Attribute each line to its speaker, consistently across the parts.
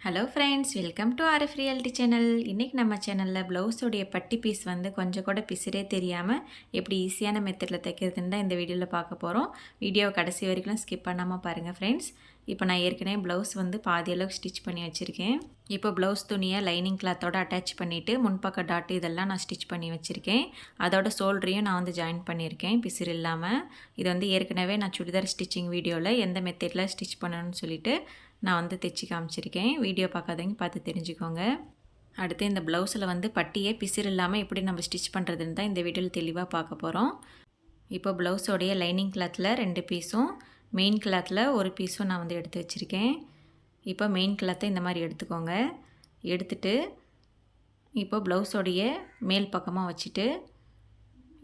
Speaker 1: Hello friends welcome to RF reality channel இன்றைக்கி நம்ம சேனலில் ப்ளவுஸோடைய பட்டி பீஸ் வந்து கொஞ்சம் கூட பிசிறே தெரியாமல் எப்படி ஈஸியான மெத்தடில் தைக்கிறதுன்னு தான் இந்த வீடியோவில் பார்க்க போகிறோம் வீடியோ கடைசி வரைக்கும் ஸ்கிப் பண்ணாமல் பாருங்கள் ஃப்ரெண்ட்ஸ் இப்போ நான் ஏற்கனவே ப்ளவுஸ் வந்து பாதி அளவுக்கு ஸ்டிச் பண்ணி வச்சுருக்கேன். இப்போ ப்ளவுஸ் துணியை லைனிங் கிளாத்தோட அட்டாச் பண்ணிவிட்டு முன்பக்க டாட் இதெல்லாம் நான் ஸ்டிச் பண்ணி வச்சுருக்கேன். அதோட சோல்டரையும் நான் வந்து ஜாயின் பண்ணியிருக்கேன் பிசிறு இல்லாமல் இது வந்து ஏற்கனவே நான் சுடிதார் ஸ்டிச்சிங் வீடியோவில் எந்த மெத்தடில் ஸ்டிச் பண்ணணும்னு சொல்லிட்டு நான் வந்து தைச்சி காமிச்சிருக்கேன். வீடியோ பார்க்காதவங்க பார்த்து தெரிஞ்சுக்கோங்க. அடுத்து இந்த ப்ளவுஸில் வந்து பட்டியே பிசிறு இல்லாமல் எப்படி நம்ம ஸ்டிச் பண்ணுறதுன்னு தான் இந்த வீடியோவில் தெளிவாக பார்க்க போகிறோம் இப்போ ப்ளவுஸோடைய லைனிங் கிளாத்தில் ரெண்டு பீஸும் மெயின் கிளாத்தில் ஒரு பீஸும் நான் வந்து எடுத்து வச்சுருக்கேன். இப்போ மெயின் கிளாத்தை இந்த மாதிரி எடுத்துக்கோங்க. எடுத்துட்டு இப்போ ப்ளவுஸோடைய மேல் பக்கமாக வச்சுட்டு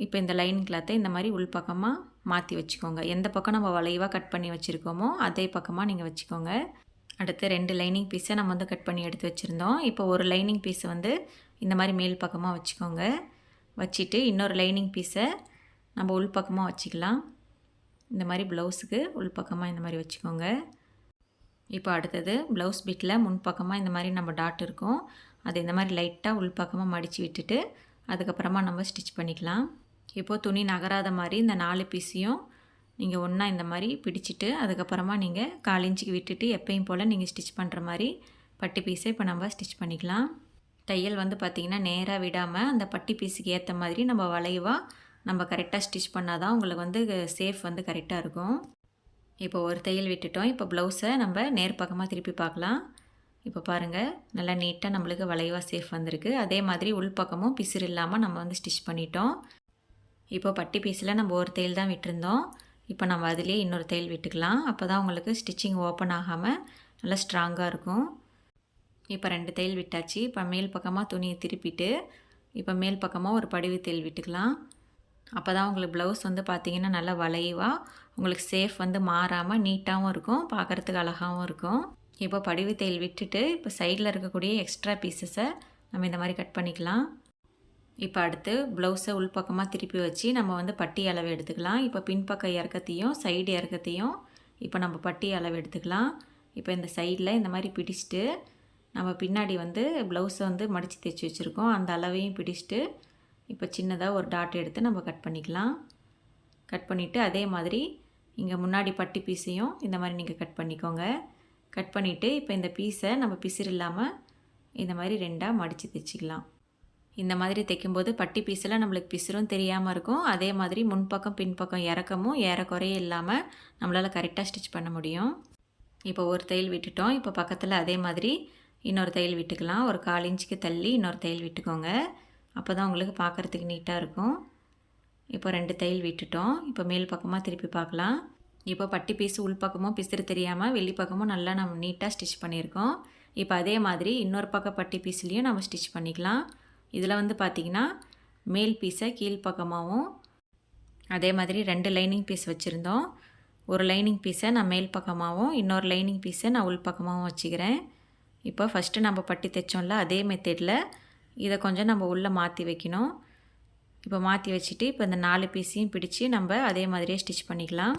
Speaker 1: இப்போ இந்த லைன் கிளாத்தை இந்த மாதிரி உள் பக்கமாக மாற்றி வச்சுக்கோங்க. எந்த பக்கம் நம்ம வளைவாக கட் பண்ணி வச்சுருக்கோமோ அதே பக்கமாக நீங்கள் வச்சுக்கோங்க. அடுத்து ரெண்டு லைனிங் பீஸை நம்ம வந்து கட் பண்ணி எடுத்து வச்சுருந்தோம். இப்போ ஒரு லைனிங் பீஸை வந்து இந்த மாதிரி மேல் பக்கமாக வச்சுக்கோங்க. வச்சுட்டு இன்னொரு லைனிங் பீஸை நம்ம உள் பக்கமாக வச்சுக்கலாம். இந்த மாதிரி ப்ளவுஸுக்கு உள் பக்கமாக இந்த மாதிரி வச்சுக்கோங்க. இப்போ அடுத்தது ப்ளவுஸ் பிட்டில் முன் பக்கமாக இந்த மாதிரி நம்ம டாட் இருக்கும். அதை இந்த மாதிரி லைட்டாக உள் பக்கமாக மடித்து விட்டுட்டு அதுக்கப்புறமா நம்ம ஸ்டிச் பண்ணிக்கலாம். இப்போது துணி நகராத மாதிரி இந்த நாலு பீஸையும் நீங்கள் ஒன்றா இந்த மாதிரி பிடிச்சிட்டு அதுக்கப்புறமா நீங்கள் கால் இன்ச்சுக்கு விட்டுட்டு எப்பயும் போல் நீங்கள் ஸ்டிச் பண்ணுற மாதிரி பட்டி பீஸை இப்போ நம்ம ஸ்டிச் பண்ணிக்கலாம். தையல் வந்து பார்த்திங்கன்னா நேராக விடாமல் அந்த பட்டி பீஸுக்கு ஏற்ற மாதிரி நம்ம வளைவாக நம்ம கரெக்டாக ஸ்டிச் பண்ணால் தான் உங்களுக்கு வந்து சேஃப் வந்து கரெக்டாக இருக்கும். இப்போ ஒரு தையல் விட்டுட்டோம். இப்போ ப்ளவுஸை நம்ம நேர் பக்கமாக திருப்பி பார்க்கலாம். இப்போ பாருங்கள் நல்லா நீட்டாக நம்மளுக்கு வளைவாக சேஃப் வந்திருக்கு. அதே மாதிரி உள்பக்கமும் பிசிறு இல்லாமல் நம்ம வந்து ஸ்டிச் பண்ணிட்டோம். இப்போ பட்டி பீஸில் நம்ம ஒரு தையல் தான் விட்டுருந்தோம். இப்போ நம்ம அதிலே இன்னொரு தையல் விட்டுக்கலாம். அப்போ தான் உங்களுக்கு ஸ்டிச்சிங் ஓப்பன் ஆகாமல் நல்லா ஸ்ட்ராங்காக இருக்கும். இப்போ ரெண்டு தையல் விட்டாச்சு. இப்போ மேல் பக்கமாக துணியை திருப்பிட்டு இப்போ மேல் பக்கமாக ஒரு படிவு தையல் விட்டுக்கலாம். அப்போ தான் உங்களுக்கு ப்ளவுஸ் வந்து பார்த்திங்கன்னா நல்லா வளைவாக உங்களுக்கு சேஃப் வந்து மாறாமல் நீட்டாகவும் இருக்கும் பார்க்குறதுக்கு அழகாகவும் இருக்கும். இப்போ படிவு தையல் விட்டுட்டு இப்போ சைடில் இருக்கக்கூடிய எக்ஸ்ட்ரா பீசஸை நம்ம இந்த மாதிரி கட் பண்ணிக்கலாம். இப்போ அடுத்து ப்ளவுஸை உள்பக்கமாக திருப்பி வச்சு நம்ம வந்து பட்டி அளவு எடுத்துக்கலாம். இப்போ பின்பக்க இறக்கத்தையும் சைடு இறக்கத்தையும் இப்போ நம்ம பட்டி அளவு எடுத்துக்கலாம். இப்போ இந்த சைடில் இந்த மாதிரி பிடிச்சிட்டு நம்ம பின்னாடி வந்து ப்ளவுஸை வந்து மடித்து தைச்சி வச்சுருக்கோம். அந்த அளவையும் பிடிச்சிட்டு இப்போ சின்னதாக ஒரு டாட் எடுத்து நம்ம கட் பண்ணிக்கலாம். கட் பண்ணிவிட்டு அதே மாதிரி இங்கே முன்னாடி பட்டி பீஸையும் இந்த மாதிரி நீங்கள் கட் பண்ணிக்கோங்க. கட் பண்ணிவிட்டு இப்போ இந்த பீஸை நம்ம பிசிறு இல்லாமல் இந்த மாதிரி ரெண்டாக மடித்து தைச்சிக்கலாம். இந்த மாதிரி தைக்கும்போது பட்டி பீஸில் நம்மளுக்கு பிசுரும் தெரியாமல் இருக்கும். அதே மாதிரி முன்பக்கம் பின்பக்கம் இறக்கமும் ஏறக்குறைய இல்லாமல் நம்மளால் கரெக்டாக ஸ்டிச் பண்ண முடியும். இப்போ ஒரு தையல் விட்டுட்டோம். இப்போ பக்கத்தில் அதே மாதிரி இன்னொரு தையல் விட்டுக்கலாம். ஒரு கால் இன்ச்சுக்கு தள்ளி இன்னொரு தையல் விட்டுக்கோங்க. அப்போ தான் உங்களுக்கு பார்க்குறதுக்கு நீட்டாக இருக்கும். இப்போ ரெண்டு தையல் விட்டுட்டோம். இப்போ மேல் பக்கமாக திருப்பி பார்க்கலாம். இப்போ பட்டி பீஸ் உள் பக்கமும் பிசுறு தெரியாமல் வெளி பக்கமும் நல்லா நம்ம நீட்டாக ஸ்டிச் பண்ணியிருக்கோம். இப்போ அதே மாதிரி இன்னொரு பக்கம் பட்டி பீஸ்லேயும் நம்ம ஸ்டிச் பண்ணிக்கலாம். இதில் வந்து பார்த்திங்கன்னா மேல் பீஸை கீழ்ப்பக்கமாகவும் அதே மாதிரி ரெண்டு லைனிங் பீஸ் வச்சுருந்தோம். ஒரு லைனிங் பீஸை நான் மேல் பக்கமாகவும் இன்னொரு லைனிங் பீஸை நான் உள் பக்கமாகவும் வச்சுக்கிறேன். இப்போ ஃபஸ்ட்டு நம்ம பட்டி தைச்சோம்ல அதே மெத்தடில் இதை கொஞ்சம் நம்ம உள்ளே மாற்றி வைக்கணும். இப்போ மாற்றி வச்சுட்டு இப்போ இந்த நாலு பீஸையும் பிடிச்சி நம்ம அதே மாதிரியே ஸ்டிச் பண்ணிக்கலாம்.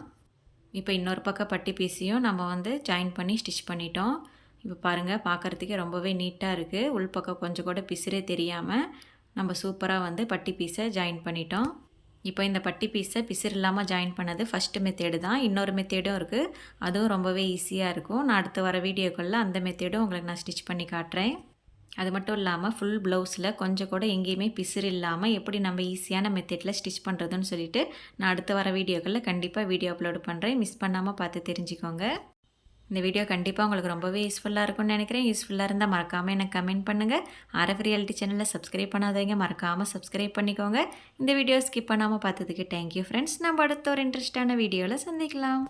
Speaker 1: இப்போ இன்னொரு பக்கம் பட்டி பீஸையும் நம்ம வந்து ஜாயின் பண்ணி ஸ்டிச் பண்ணிட்டோம். இப்போ பாருங்கள் பார்க்குறதுக்கே ரொம்பவே நீட்டாக இருக்குது உள்பக்கம் கொஞ்சம் கூட பிசுரே தெரியாமல் நம்ம சூப்பராக வந்து பட்டி பீஸை ஜாயின் பண்ணிட்டோம். இப்போ இந்த பட்டி பீஸை பிசுறு இல்லாமல் ஜாயின் பண்ணது ஃபஸ்ட்டு மெத்தேடு தான். இன்னொரு மெத்தேடும் இருக்குது அதுவும் ரொம்பவே ஈஸியாக இருக்கும். நான் அடுத்து வர வீடியோக்களில் அந்த மெத்தேடும் உங்களுக்கு நான் ஸ்டிச் பண்ணி காட்டுறேன். அது மட்டும் இல்லாமல் ஃபுல் ப்ளவுஸில் கொஞ்சம் கூட எங்கேயுமே பிசுறு இல்லாமல் எப்படி நம்ம ஈஸியான மெத்தேடில் ஸ்டிச் பண்ணுறதுன்னு சொல்லிட்டு நான் அடுத்து வர வீடியோக்களில் கண்டிப்பாக வீடியோ அப்லோடு பண்ணுறேன் மிஸ் பண்ணாமல் பார்த்து தெரிஞ்சுக்கோங்க. இந்த வீடியோ கண்டிப்பாக உங்களுக்கு ரொம்பவே யூஸ்ஃபுல்லாக இருக்கும்னு நினைக்கிறேன். யூஸ்ஃபுல்லாக இருந்தால் மறக்காமல் எனக்கு கமெண்ட் பண்ணுங்கள் ஆர்எஃப் ரியாலிட்டி சேனலில் சப்ஸ்கிரைப் பண்ணாதவங்க மறக்காமல் சப்ஸ்கிரைப் பண்ணிக்கோங்க. இந்த வீடியோ ஸ்கிப் பண்ணாமல் பார்த்ததுக்கு தேங்க்யூ ஃப்ரெண்ட்ஸ் நம்ம அடுத்த ஒரு இன்ட்ரெஸ்டான வீடியோவில் சந்திக்கலாம்.